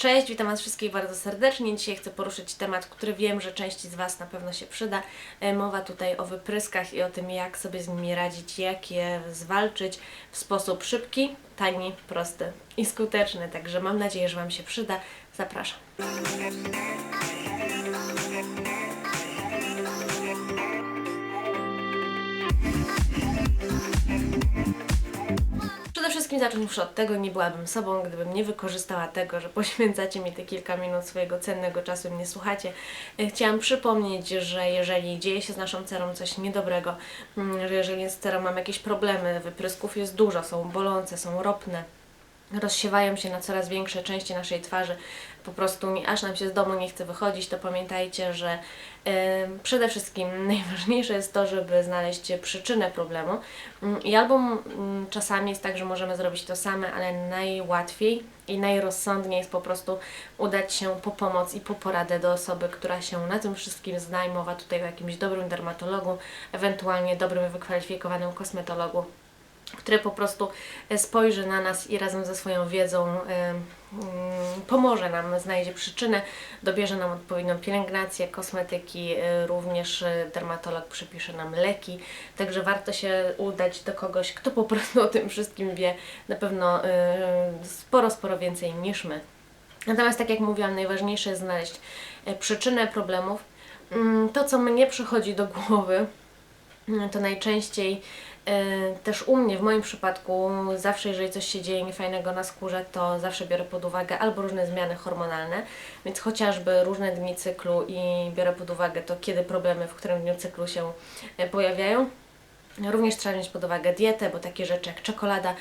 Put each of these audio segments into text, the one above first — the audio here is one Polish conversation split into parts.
Cześć, witam Was wszystkich bardzo serdecznie. Dzisiaj chcę poruszyć temat, który wiem, że części z Was na pewno się przyda. E, Mowa tutaj o wypryskach i o tym, jak sobie z nimi radzić, jak je zwalczyć w sposób szybki, tani, prosty i skuteczny. Także mam nadzieję, że Wam się przyda. Zapraszam. Wszystkim zacząć muszę od tego, nie byłabym sobą, gdybym nie wykorzystała tego, że poświęcacie mi te kilka minut swojego cennego czasu i mnie słuchacie. E, Chciałam przypomnieć, że jeżeli dzieje się z naszą cerą coś niedobrego, mm, że jeżeli z cerą mam jakieś problemy, wyprysków jest dużo, są bolące, są ropne, rozsiewają się na coraz większe części naszej twarzy, po prostu aż nam się z domu nie chce wychodzić, to pamiętajcie, że e, przede wszystkim najważniejsze jest to, żeby znaleźć przyczynę problemu. Mm, I albo mm, czasami jest tak, że możemy zrobić to same, ale najłatwiej i najrozsądniej jest po prostu udać się po pomoc i po poradę do osoby, która się na tym wszystkim zna. I mowa tutaj o jakimś dobrym dermatologu, ewentualnie dobrym wykwalifikowanym kosmetologu który po prostu e, spojrzy na nas i razem ze swoją wiedzą e, mm, pomoże nam, znajdzie przyczynę, dobierze nam odpowiednią pielęgnację, kosmetyki, e, również dermatolog przepisze nam leki, także warto się udać do kogoś, kto po prostu o tym wszystkim wie, na pewno sporo, sporo więcej niż my. Natomiast tak jak mówiłam, najważniejsze jest znaleźć przyczynę problemów. Mm, To, co mnie przychodzi do głowy, to najczęściej też u mnie, w moim przypadku, zawsze jeżeli coś się dzieje niefajnego na skórze, to zawsze biorę pod uwagę albo różne zmiany hormonalne, więc chociażby różne dni cyklu i biorę pod uwagę to, kiedy problemy w którym dniu cyklu się e, pojawiają. Również trzeba wziąć pod uwagę dietę, bo takie rzeczy jak czekolada,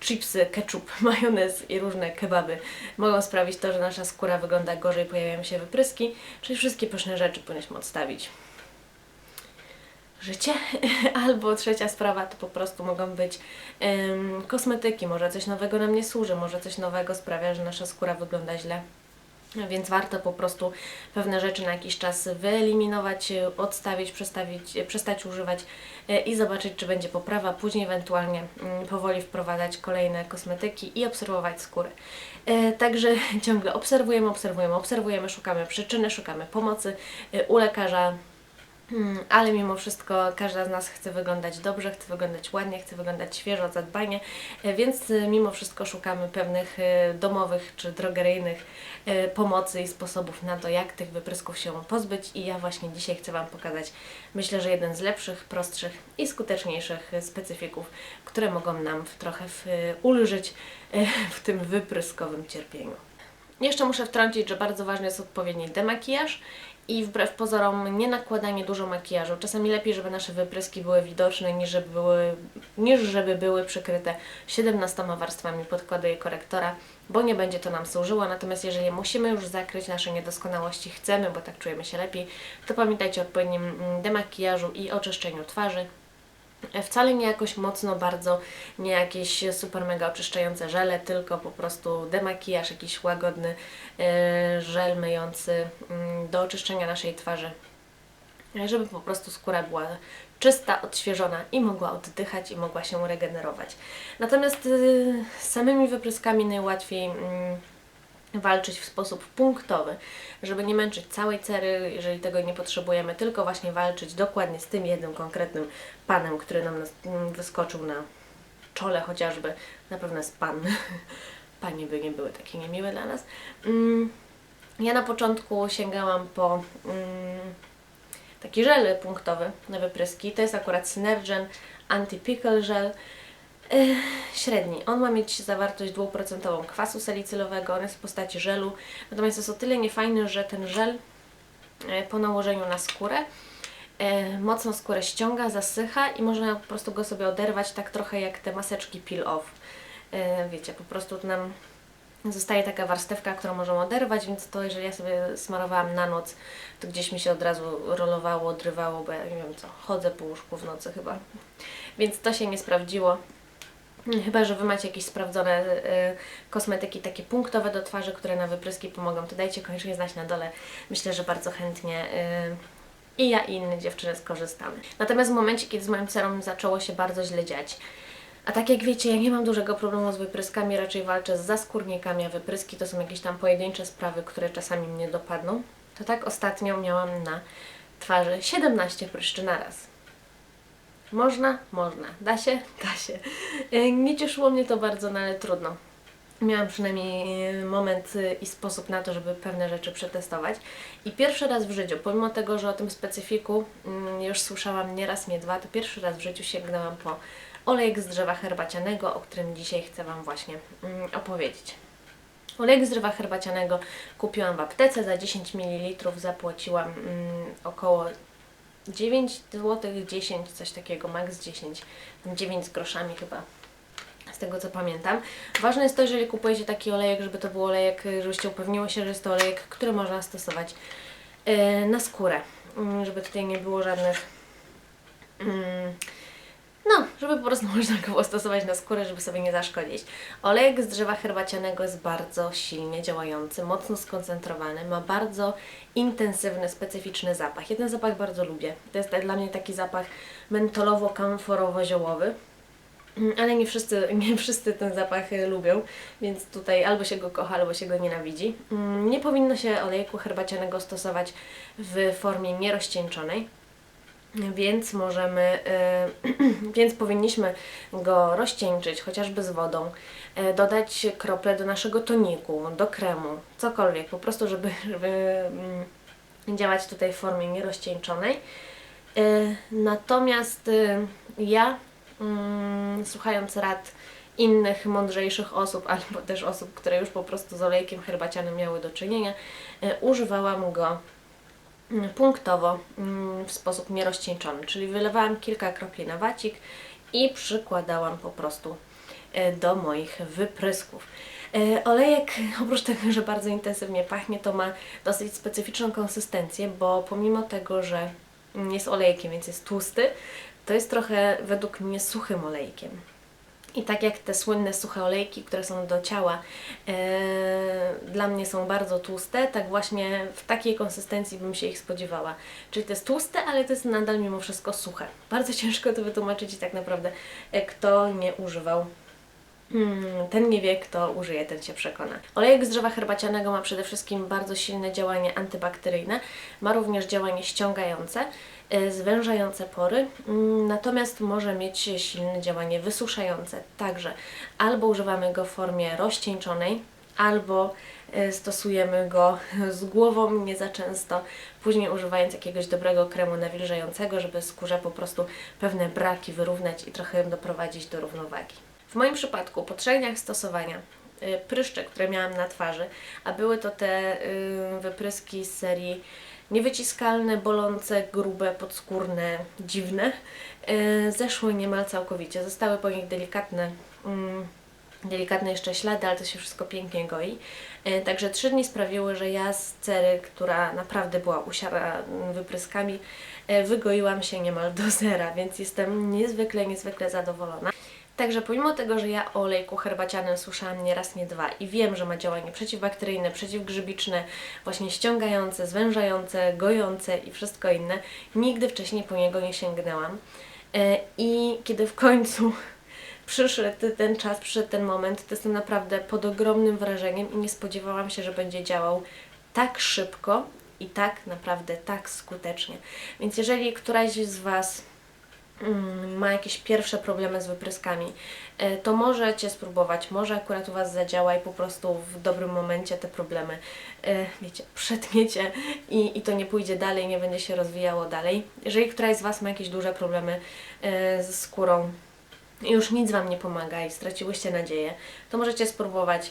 chipsy, ketchup, majonez i różne kebaby mogą sprawić to, że nasza skóra wygląda gorzej, pojawiają się wypryski, czyli wszystkie pyszne rzeczy powinniśmy odstawić życie. Albo trzecia sprawa to po prostu mogą być em, kosmetyki. Może coś nowego nam nie służy, może coś nowego sprawia, że nasza skóra wygląda źle. Więc warto po prostu pewne rzeczy na jakiś czas wyeliminować, e, odstawić, przestawić, e, przestać używać e, i zobaczyć, czy będzie poprawa. Później ewentualnie mm, powoli wprowadzać kolejne kosmetyki i obserwować skórę. Także ciągle obserwujemy, obserwujemy, obserwujemy, szukamy przyczyny, szukamy pomocy u lekarza, Mm, ale mimo wszystko każda z nas chce wyglądać dobrze, chce wyglądać ładnie, chce wyglądać świeżo, zadbanie, e, więc e, mimo wszystko szukamy pewnych e, domowych czy drogeryjnych pomocy i sposobów na to, jak tych wyprysków się pozbyć i ja właśnie dzisiaj chcę Wam pokazać, myślę, że jeden z lepszych, prostszych i skuteczniejszych specyfików, które mogą nam trochę w, ulżyć w tym wypryskowym cierpieniu. Jeszcze muszę wtrącić, że bardzo ważny jest odpowiedni demakijaż i wbrew pozorom nie nakładanie dużo makijażu. Czasami lepiej, żeby nasze wypryski były widoczne, niż żeby były, niż żeby były przykryte 17 warstwami podkładu i korektora, bo nie będzie to nam służyło. Natomiast jeżeli musimy już zakryć nasze niedoskonałości, chcemy, bo tak czujemy się lepiej, to pamiętajcie o odpowiednim mm, demakijażu i oczyszczeniu twarzy. E, Wcale nie jakoś mocno, bardzo, nie jakieś super mega oczyszczające żele, tylko po prostu demakijaż, jakiś łagodny e, żel myjący mm, do oczyszczenia naszej twarzy, e, żeby po prostu skóra była czysta, odświeżona i mogła oddychać i mogła się regenerować. Natomiast samymi wypryskami najłatwiej mm, walczyć w sposób punktowy, żeby nie męczyć całej cery, jeżeli tego nie potrzebujemy, tylko właśnie walczyć dokładnie z tym jednym konkretnym panem, który nam mm, wyskoczył na czole chociażby. Na pewno jest pan. Panie by nie były takie niemiłe dla nas. Mm, Ja na początku sięgałam po mm, taki żel punktowy na wypryski. To jest akurat Synergen Anti-Pickle Gel. Średni. On ma mieć zawartość dwuprocentową kwasu salicylowego, on jest w postaci żelu. Natomiast jest o tyle niefajny, że ten żel e, po nałożeniu na skórę e, mocno skórę ściąga, zasycha i można po prostu go sobie oderwać tak trochę jak te maseczki peel-off. E, Wiecie, po prostu nam zostaje taka warstewka, którą możemy oderwać, więc to jeżeli ja sobie smarowałam na noc, to gdzieś mi się od razu rolowało, odrywało, bo ja nie wiem co, chodzę po łóżku w nocy chyba. Więc to się nie sprawdziło. Chyba, że Wy macie jakieś sprawdzone y, kosmetyki takie punktowe do twarzy, które na wypryski pomogą, to dajcie koniecznie znać na dole. Myślę, że bardzo chętnie y, i ja i inne dziewczyny skorzystamy. Natomiast w momencie, kiedy z moim cerą zaczęło się bardzo źle dziać, A tak jak wiecie, ja nie mam dużego problemu z wypryskami, raczej walczę z zaskórnikami, a wypryski to są jakieś tam pojedyncze sprawy, które czasami mnie dopadną. To tak ostatnio miałam na twarzy 17 pryszczy naraz. Można? Można. Da się? Da się. Nie cieszyło mnie to bardzo, no ale trudno. Miałam przynajmniej e, moment e, i sposób na to, żeby pewne rzeczy przetestować. I pierwszy raz w życiu, pomimo tego, że o tym specyfiku mm, już słyszałam nie raz, nie dwa, to pierwszy raz w życiu sięgnęłam po olejek z drzewa herbacianego, o którym dzisiaj chcę Wam właśnie mm, opowiedzieć. Olejek z drzewa herbacianego kupiłam w aptece za 10 ml, zapłaciłam mm, około 9 zł, 10, coś takiego, max 10, tam 9 z groszami chyba, z tego co pamiętam. Ważne jest to, jeżeli kupujecie taki olejek, żeby to był olejek, żebyście upewniło się, że jest to olejek, który można stosować y, na skórę, Mm, żeby tutaj nie było żadnych mm, no, żeby po prostu można go stosować na skórę, żeby sobie nie zaszkodzić. Olejek z drzewa herbacianego jest bardzo silnie działający, mocno skoncentrowany, ma bardzo intensywny, specyficzny zapach. Jeden zapach bardzo lubię. To jest dla mnie taki zapach mentolowo-kamforowo-ziołowy. Ale nie wszyscy, nie wszyscy ten zapach y, lubią, więc tutaj albo się go kocha, albo się go nienawidzi. Mm, Nie powinno się olejku herbacianego stosować w formie nierozcieńczonej. Więc możemy, y, więc powinniśmy go rozcieńczyć chociażby z wodą, y, dodać krople do naszego toniku, do kremu, cokolwiek, po prostu, żeby, żeby mm, działać tutaj w formie nierozcieńczonej. Y, Natomiast y, ja, mm, słuchając rad innych mądrzejszych osób, albo też osób, które już po prostu z olejkiem herbacianym miały do czynienia, y, używałam go punktowo mm, w sposób nierozcieńczony, czyli wylewałam kilka kropli na wacik i przykładałam po prostu e, do moich wyprysków. E, Olejek, oprócz tego, że bardzo intensywnie pachnie, to ma dosyć specyficzną konsystencję, bo pomimo tego, że mm, jest olejkiem, więc jest tłusty, to jest trochę według mnie suchym olejkiem. I tak jak te słynne suche olejki, które są do ciała, e, dla mnie są bardzo tłuste, tak właśnie w takiej konsystencji bym się ich spodziewała. Czyli to jest tłuste, ale to jest nadal mimo wszystko suche. Bardzo ciężko to wytłumaczyć i tak naprawdę e, kto nie używał Hmm, ten nie wie, kto użyje, ten się przekona. Olejek z drzewa herbacianego ma przede wszystkim bardzo silne działanie antybakteryjne, ma również działanie ściągające, y, zwężające pory, mm, natomiast może mieć silne działanie wysuszające. Także albo używamy go w formie rozcieńczonej, albo y, stosujemy go z głową, nie za często, później używając jakiegoś dobrego kremu nawilżającego, żeby skórze po prostu pewne braki wyrównać i trochę doprowadzić do równowagi. W moim przypadku po trzech dniach stosowania y, pryszcze, które miałam na twarzy, a były to te y, wypryski z serii niewyciskalne, bolące, grube, podskórne, dziwne, y, zeszły niemal całkowicie. Zostały po nich delikatne, mm, delikatne jeszcze ślady, ale to się wszystko pięknie goi. Także trzy dni sprawiły, że ja z cery, która naprawdę była usiana mm, wypryskami, wygoiłam się niemal do zera, więc jestem niezwykle, niezwykle zadowolona. Także pomimo tego, że ja o olejku herbacianym słyszałam nie raz, nie dwa i wiem, że ma działanie przeciwbakteryjne, przeciwgrzybiczne, właśnie ściągające, zwężające, gojące i wszystko inne, nigdy wcześniej po niego nie sięgnęłam. E, I kiedy w końcu przyszedł ten czas, przyszedł ten moment, to jestem naprawdę pod ogromnym wrażeniem i nie spodziewałam się, że będzie działał tak szybko i tak naprawdę tak skutecznie. Więc jeżeli któraś z Was ma jakieś pierwsze problemy z wypryskami, e, to możecie spróbować, może akurat u Was zadziała i po prostu w dobrym momencie te problemy, e, wiecie, przetniecie i, i to nie pójdzie dalej, nie będzie się rozwijało dalej. Jeżeli któraś z Was ma jakieś duże problemy e, ze skórą i już nic Wam nie pomaga i straciłyście nadzieję, to możecie spróbować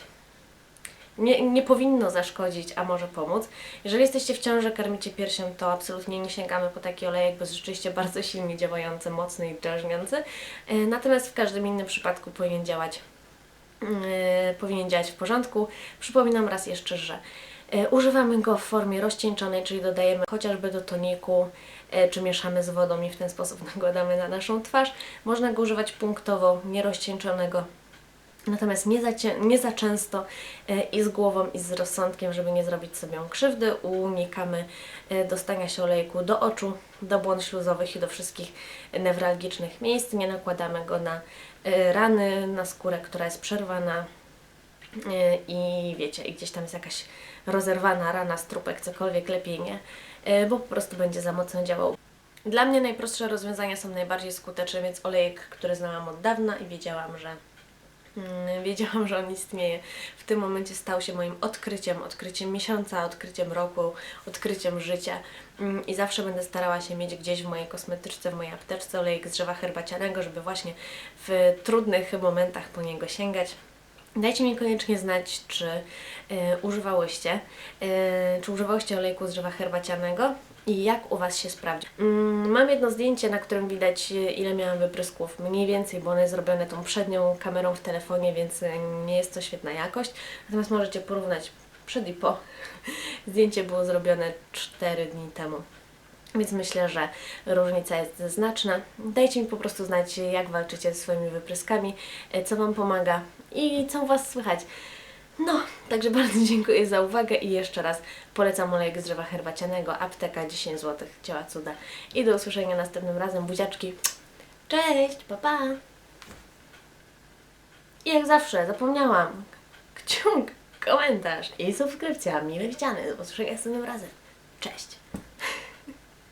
nie, nie powinno zaszkodzić, a może pomóc. Jeżeli jesteście w ciąży, karmicie piersią, to absolutnie nie sięgamy po taki olejek, bo jest rzeczywiście bardzo silnie działający, mocny i drażniący. E, Natomiast w każdym innym przypadku powinien działać, e, powinien działać w porządku. Przypominam raz jeszcze, że e, używamy go w formie rozcieńczonej, czyli dodajemy chociażby do toniku, czy mieszamy z wodą i w ten sposób nakładamy na naszą twarz. Można go używać punktowo, nierozcieńczonego, Natomiast nie za, nie za często e, i z głową, i z rozsądkiem, żeby nie zrobić sobie krzywdy, unikamy e, dostania się olejku do oczu, do błon śluzowych i do wszystkich newralgicznych miejsc. Nie nakładamy go na y, rany na skórę, która jest przerwana i wiecie, i gdzieś tam jest jakaś rozerwana rana, strupek, cokolwiek, lepiej nie, bo po prostu będzie za mocno działał. Dla mnie najprostsze rozwiązania są najbardziej skuteczne, więc olejek, który znałam od dawna i wiedziałam, że Wiedziałam, że on istnieje. W tym momencie stał się moim odkryciem, odkryciem miesiąca, odkryciem roku, odkryciem życia. Mm, I zawsze będę starała się mieć gdzieś w mojej kosmetyczce, w mojej apteczce olejek z drzewa herbacianego, żeby właśnie w trudnych momentach po niego sięgać. Dajcie mi koniecznie znać, czy y, używałyście, y, czy używałyście olejku z drzewa herbacianego i jak u Was się sprawdzi. Mm, mam jedno zdjęcie, na którym widać, y, ile miałam wyprysków. Mniej więcej, bo one jest zrobione tą przednią kamerą w telefonie, więc y, nie jest to świetna jakość. Natomiast możecie porównać przed i po. Zdjęcie było zrobione 4 dni temu. Więc myślę, że różnica jest znaczna. Dajcie mi po prostu znać, jak walczycie ze swoimi wypryskami, e, co Wam pomaga i co u Was słychać. Także bardzo dziękuję za uwagę i jeszcze raz polecam olejek z drzewa herbacianego, apteka 10 zł, działa cuda. I do usłyszenia następnym razem, buziaczki. Cześć, pa pa! I jak zawsze, zapomniałam, kciuk, komentarz i subskrypcja, mile widziany. Do usłyszenia następnym razem. Cześć!